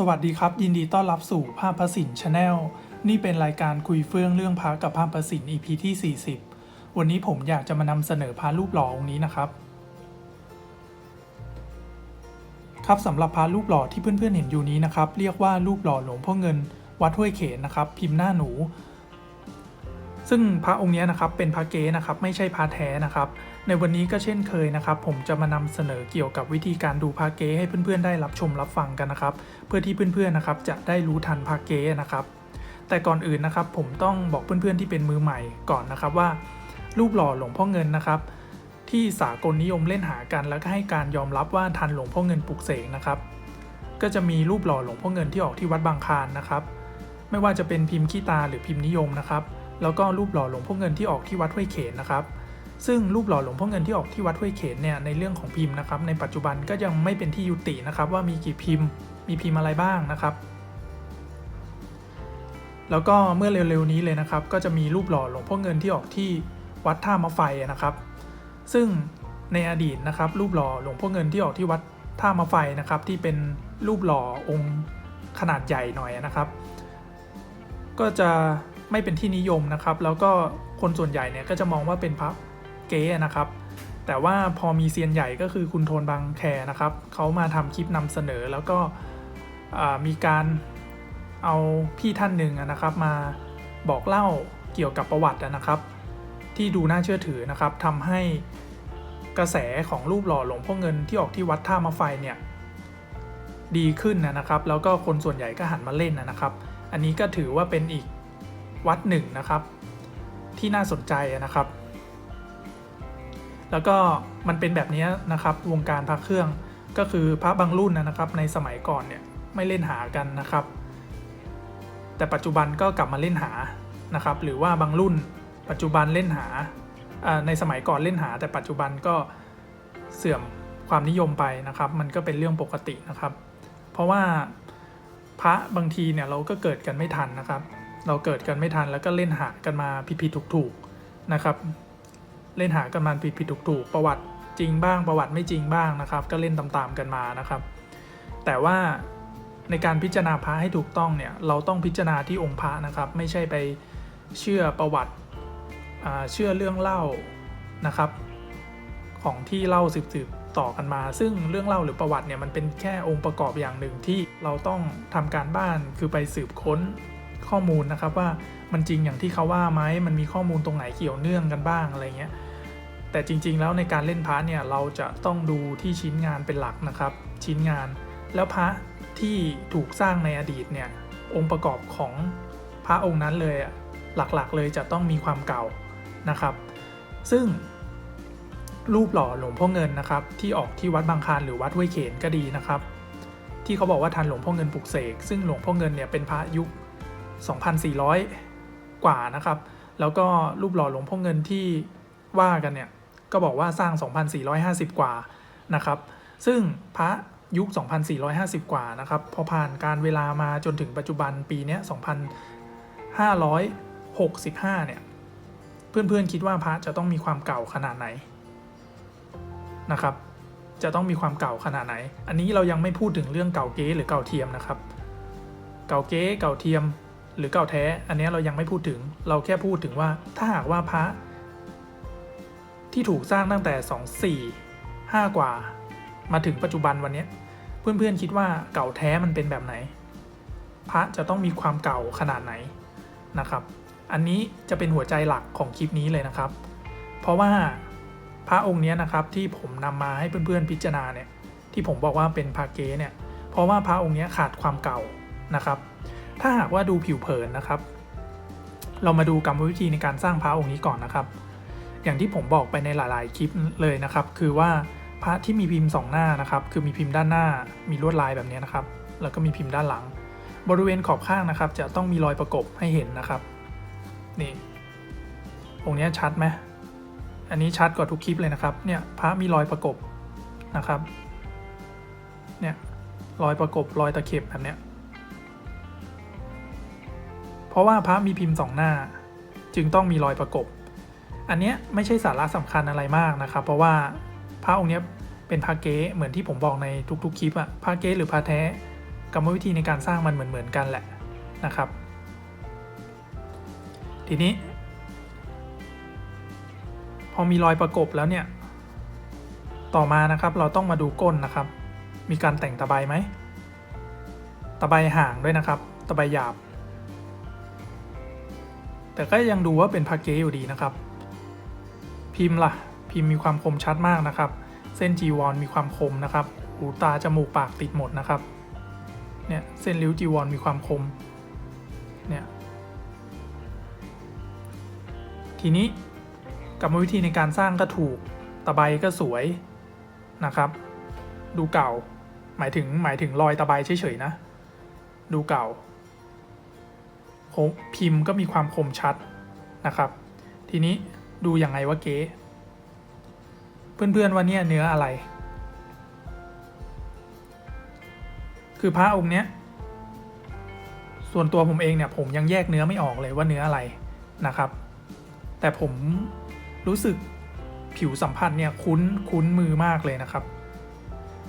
สวัสดีครับ ยินดีต้อนรับสู่ภาพประสินชาแนลนี่เป็นรายการคุยเฟื่องเรื่องพระกับภาพประสิน EP ที่ 40 วันนี้ผมอยากจะมานำเสนอพระรูปหล่อองค์นี้นะครับ ครับสำหรับพระรูปหล่อที่เพื่อนๆเห็นอยู่นี้นะครับ เรียกว่ารูปหล่อหลวงพ่อเงิน วัดห้วยเขนนะครับ พิมพ์หน้าหนู ซึ่งพระองค์นี้นะครับเป็นพระเก๊นะครับ ไม่ใช่พระแท้นะครับ ในวันนี้ก็เช่นเคยนะครับผมจะมานำเสนอเกี่ยวกับวิธีการดูพระเก๊ให้เพื่อนๆได้รับชมรับฟังกันนะครับ เพื่อที่เพื่อนๆนะครับจะได้รู้ทันพระเก๊นะครับ แต่ก่อนอื่นนะครับผมต้องบอกเพื่อนๆที่เป็นมือใหม่ก่อนนะครับว่า รูปหล่อหลวงพ่อเงินนะครับ ที่สากลนิยมเล่นหากัน แล้วก็ให้การยอมรับว่าทันหลวงพ่อเงินปลุกเสกนะครับ ก็จะมีรูปหล่อหลวงพ่อเงินที่ออกที่วัดบางคานนะครับ ไม่ว่าจะเป็นพิมพ์ขี้ตาหรือพิมพ์นิยมนะครับ แล้วก็รูปหล่อหลวงพ่อเงินที่ออกที่วัดห้วยเขนนะครับ ซึ่งรูปหล่อหลวงพ่อเงินที่ออกที่วัดห้วยเขนเนี่ยในเรื่องของพิมพ์นะครับในปัจจุบันก็ยังไม่เป็นที่ยุตินะครับว่ามีกี่พิมพ์มีพิมพ์อะไรบ้างนะครับ แล้วก็เมื่อเร็วๆนี้เลยนะครับ ก็จะมีรูปหล่อหลวงพ่อเงินที่ออกที่วัดท่ามะไฟนะครับ ซึ่งในอดีตนะครับ รูปหล่อหลวงพ่อเงินที่ออกที่วัดท่ามะไฟนะครับ ที่เป็นรูปหล่อองค์ขนาดใหญ่หน่อยนะครับ ก็จะไม่เป็นที่นิยมนะครับ แล้วก็คนส่วนใหญ่เนี่ยก็จะมองว่าเป็นพระ เก๊นะครับ แต่ว่าพอมีเซียนใหญ่ก็คือคุณโทนบางแคนะครับเขามาทำคลิปนำเสนอแล้วก็มีการเอาพี่ท่านหนึ่งนะครับ มาบอกเล่าเกี่ยวกับประวัตินะครับ ที่ดูน่าเชื่อถือนะครับทำให้กระแสของรูปหล่อหลวงพ่อเงินที่ออกที่วัดท่ามะไฟเนี่ยดีขึ้นนะครับ แล้วก็คนส่วนใหญ่ก็หันมาเล่นนะครับ อันนี้ก็ถือว่าเป็นอีกวัดหนึ่งนะครับ ที่น่าสนใจนะครับ แล้วก็มันเป็นแบบนี้นะครับวงการพระเครื่องก็คือพระบางรุ่นนะครับ ในสมัยก่อนเนี่ยไม่เล่นหากันนะครับ แต่ปัจจุบันก็กลับมาเล่นหานะครับ หรือว่าบางรุ่น ปัจจุบันเล่นหาในสมัยก่อนเล่นหา แต่ปัจจุบันก็เสื่อมความนิยมไปนะครับ มันก็เป็นเรื่องปกตินะครับ เพราะว่าพระบางทีเนี่ยเราก็เกิดกันไม่ทันนะครับ เราเกิดกันไม่ทันแล้วก็เล่นหากันมาผิดๆถูกๆนะครับ เล่นหากันมาผิดๆถูกๆประวัติจริงบ้างประวัติไม่จริงบ้างนะครับ ก็เล่นตามๆกันมานะครับ แต่ว่าในการพิจารณาพระให้ถูกต้องเนี่ยเราต้องพิจารณาที่องค์พระนะครับ ไม่ใช่ไปเชื่อประวัติอ่าเชื่อเรื่องเล่านะครับ ของที่เล่าสืบๆต่อกันมา ซึ่งเรื่องเล่าหรือประวัติเนี่ยมันเป็นแค่องค์ประกอบอย่างหนึ่งที่เราต้องทำการบ้านคือไปสืบค้นข้อมูลนะครับว่ามันจริงอย่างที่เขาว่าไหมมันมีข้อมูลตรงไหนเกี่ยวเนื่องกันบ้างอะไรเงี้ย แต่จริงๆ แล้วในการเล่นพระเนี่ยเราจะต้องดูที่ชิ้นงานเป็นหลักนะครับ ชิ้นงานแล้วพระที่ถูกสร้างในอดีตเนี่ยองค์ประกอบของพระองค์นั้นเลยอะหลักๆ เลยจะต้องมีความเก่านะครับ ซึ่งรูปหล่อหลวงพ่อเงินนะครับ ที่ออกที่วัดบางคานหรือวัดห้วยเขนก็ดีนะครับ ที่เขาบอกว่าทันหลวงพ่อเงินปลุกเสกซึ่งหลวงพ่อเงินเนี่ยเป็นพระยุค 2,400 กว่านะครับ แล้วก็รูปหล่อหลวงพ่อเงินที่ว่ากันเนี่ย ก็บอกว่าสร้าง 2,450 กว่านะครับ ซึ่งพระยุค 2,450 กว่านะครับ พอผ่านการเวลามาจนถึงปัจจุบันปีนี้2,565 เนี่ย เพื่อนๆคิดว่าพระจะต้องมีความเก่าขนาดไหนนะครับ จะต้องมีความเก่าขนาดไหน อันนี้เรายังไม่พูดถึงเรื่องเก่าเก๊หรือเก่าเทียมนะครับ เก่าเก๊เก่าเทียมหรือเก่าแท้ อันนี้เรายังไม่พูดถึง เราแค่พูดถึงว่าถ้าหากว่าพระ ที่ถูกสร้างตั้งแต่ 2 4 5 กว่า มาถึงปัจจุบันวันนี้เพื่อนๆคิดว่าเก่าแท้มันเป็นแบบไหน พระจะต้องมีความเก่าขนาดไหนนะครับ อันนี้จะเป็นหัวใจหลักของคลิปนี้เลยนะครับ เพราะว่าพระองค์นี้นะครับที่ผมนำมาให้เพื่อนๆพิจารณาเนี่ยที่ผมบอกว่าเป็นพระเก๊เนี่ยเพราะว่าพระองค์นี้ขาดความเก่านะครับ ถ้าหากว่าดูผิวเผินนะครับ เรามาดูกรรมวิธีในการสร้างพระองค์นี้ก่อนนะครับ อย่างที่ผมบอกไปในหลาย ๆ คลิปเลยนะครับ คือว่าพระที่มีพิมพ์สองหน้านะครับ คือมีพิมพ์ด้านหน้า มีลวดลายแบบนี้นะครับ แล้วก็มีพิมพ์ด้านหลัง บริเวณขอบข้างนะครับ จะต้องมีรอยประกบให้เห็นนะครับ นี่ องค์นี้ชัดไหมอันนี้ชัดกว่าทุกคลิปเลยนะครับ เนี่ยพระมีรอยประกบนะครับ เนี่ยรอยประกบรอยตะเข็บแบบเนี้ย เพราะว่าพระมีพิมพ์สองหน้า จึงต้องมีรอยประกบ อันเนี้ยไม่ใช่สาระสำคัญอะไรมากนะครับ เพราะว่าพระองค์เนี้ยเป็นพระเก๊เหมือนที่ผมบอกในทุกๆคลิปอะพระเก๊หรือพระแท้กรรมวิธีในการสร้างมันเหมือนเหมือนๆกันแหละนะครับ ทีนี้ พอมีรอยประกบแล้วเนี่ย ต่อมานะครับเราต้องมาดูก้นนะครับ มีการแต่งตะไบไหมตะไบห่างด้วยนะครับ ตะไบหยาบ แต่ก็ยังดูว่าเป็นพาเกอยู่ดีนะครับ พิมพ์ล่ะ พิมพ์มีความคมชัดมากนะครับ เส้นจีวรมีความคมนะครับ หูตาจมูกปากติดหมดนะครับ เนี่ยเส้นริ้วจีวรมีความคม เนี่ย ทีนี้กรรมวิธีในการสร้างก็ถูก ตะไบก็สวยนะครับ ดูเก่า หมายถึงหมายถึงรอยตะไบเฉยๆนะ ดูเก่าพิมพ์ก็มีความคมชัดนะครับ ทีนี้ ดูยังไงว่าเก๊เพื่อนๆว่าเนี่ยเนื้ออะไร คือพระองค์เนี้ย ส่วนตัวผมเองเนี่ย ผมยังแยกเนื้อไม่ออกเลยว่าเนื้ออะไรนะครับ แต่ผมรู้สึกผิวสัมผัสเนี่ยคุ้นคุ้นมือมากเลยนะครับ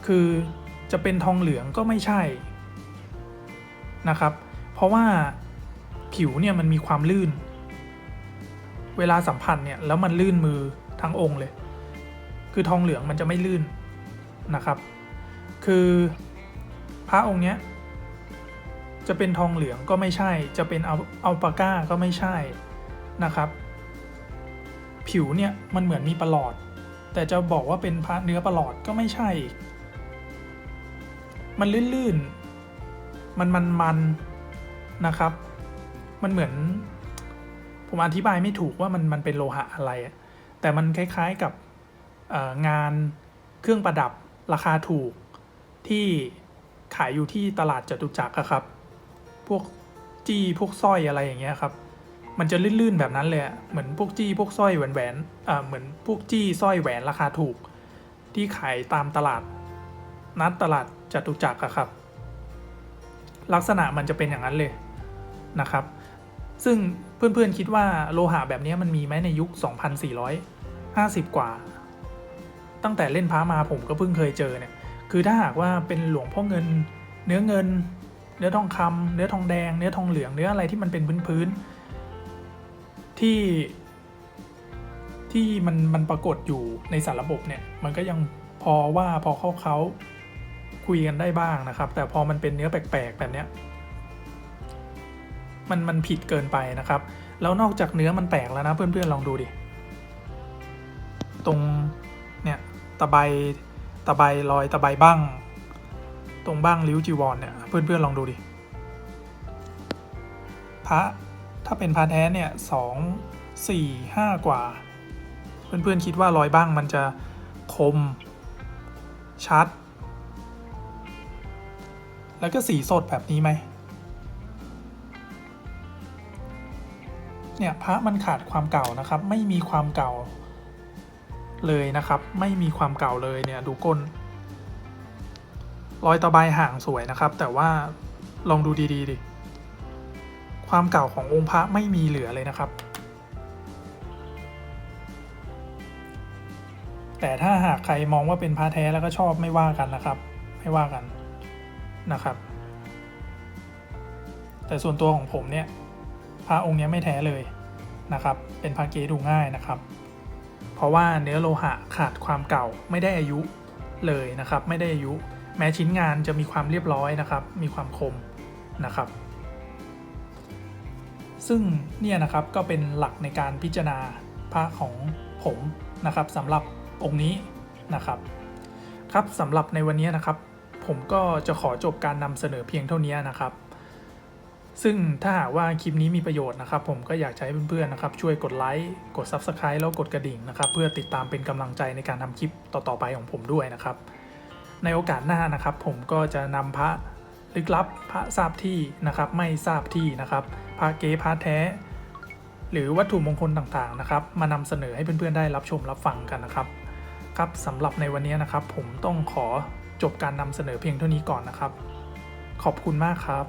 คือจะเป็นทองเหลืองก็ไม่ใช่นะครับ เพราะว่าผิวเนี่ยมันมีความลื่น เวลาสัมผัสเนี่ยแล้วมันลื่นมือทั้งองค์เลย คือทองเหลืองมันจะไม่ลื่นนะครับ คือพระองค์เนี้ยจะเป็นทองเหลืองก็ไม่ใช่ จะเป็นเอาอัลปาก้าก็ไม่ใช่นะครับ ผิวเนี่ยมันเหมือนมีประหลอด แต่จะบอกว่าเป็นพระเนื้อประหลอดก็ไม่ใช่อีกมันลื่นๆมันมันมันๆ นะครับ มันเหมือน ผมอธิบายไม่ถูกว่ามันมันเป็นโลหะอะไรอะแต่มันคล้ายๆกับงานเครื่องประดับราคาถูกที่ขายอยู่ที่ตลาดจตุจักรอะครับ พวกจี้พวกสร้อยอะไรอย่างเงี้ยครับ มันจะลื่นๆแบบนั้นเลยเหมือนพวกจี้พวกสร้อยแหวนแหวนเหมือนพวกจี้สร้อยแหวนราคาถูก ที่ขายตามตลาดนัดตลาดจตุจักรอะครับ ลักษณะมันจะเป็นอย่างนั้นเลยนะครับ ซึ่งเพื่อนๆคิดว่าโลหะแบบนี้มันมีไหมในยุค 2450 กว่า ตั้งแต่เล่นพระมาผมก็เพิ่งเคยเจอเนี่ย คือถ้าหากว่าเป็นหลวงพ่อเงิน เนื้อเงิน เนื้อทองคำเนื้อทองแดง เนื้อทองเหลือง เนื้ออะไรที่มันเป็นพื้นๆที่ที่มันมันปรากฏอยู่ในสารระบบเนี่ย มันก็ยังพอว่าพอเขาเขาคุยกันได้บ้างนะครับ แต่พอมันเป็นเนื้อแปลกๆแบบเนี้ย มันมันผิดเกินไปนะครับ แล้วนอกจากเนื้อมันแปลกแล้วนะเพื่อนๆลองดูดิ ตรงเนี่ยตะไบตะไบรอยตะไบบ้าง ตรงบ้างริ้วจีวรเนี่ยเพื่อนๆลองดูดิพระถ้าเป็นพระแท้เนี่ยสองสี่ห้ากว่า เพื่อนๆคิดว่ารอยบ้างมันจะคม ชัด แล้วก็สีสดแบบนี้ไหม เนี่ยพระมันขาดความเก่านะครับ ไม่มีความเก่าเลยนะครับ ไม่มีความเก่าเลยเนี่ยดูก้น รอยตะไบห่างสวยนะครับ แต่ว่าลองดูดีๆดิ ความเก่าขององค์พระไม่มีเหลือเลยนะครับ แต่ถ้าหากใครมองว่าเป็นพระแท้แล้วก็ชอบไม่ว่ากันนะครับ ไม่ว่ากันนะครับ แต่ส่วนตัวของผมเนี่ย พระองค์นี้ไม่แท้เลยนะครับ เป็นพระเกดูง่ายนะครับ เพราะว่าเนื้อโลหะขาดความเก่าไม่ได้อายุเลยนะครับ ไม่ได้อายุ แม้ชิ้นงานจะมีความเรียบร้อยนะครับ มีความคมนะครับ ซึ่งเนี่ยนะครับก็เป็นหลักในการพิจารณาพระของผมนะครับสำหรับองค์นี้นะครับครับสำหรับในวันนี้นะครับ ผมก็จะขอจบการนำเสนอเพียงเท่านี้นะครับ ซึ่งถ้าหากว่าคลิปนี้มีประโยชน์นะครับ ผมก็อยากจะให้เพื่อนๆนะครับช่วยกดไลค์กด Subscribe แล้วกดกระดิ่งนะครับเพื่อติดตามเป็นกำลังใจในการทำคลิปต่อๆไปของผมด้วยนะครับ ในโอกาสหน้านะครับ ผมก็จะนำพระลึกลับพระทราบที่นะครับ ไม่ทราบที่นะครับ พระเก๊พระแท้ หรือวัตถุมงคลต่างๆนะครับ มานำเสนอให้เพื่อนๆได้รับชมรับฟังกันนะครับครับสำหรับในวันนี้นะครับ ผมต้องขอจบการนำเสนอเพียงเท่านี้ก่อนนะครับ ขอบคุณมากครับ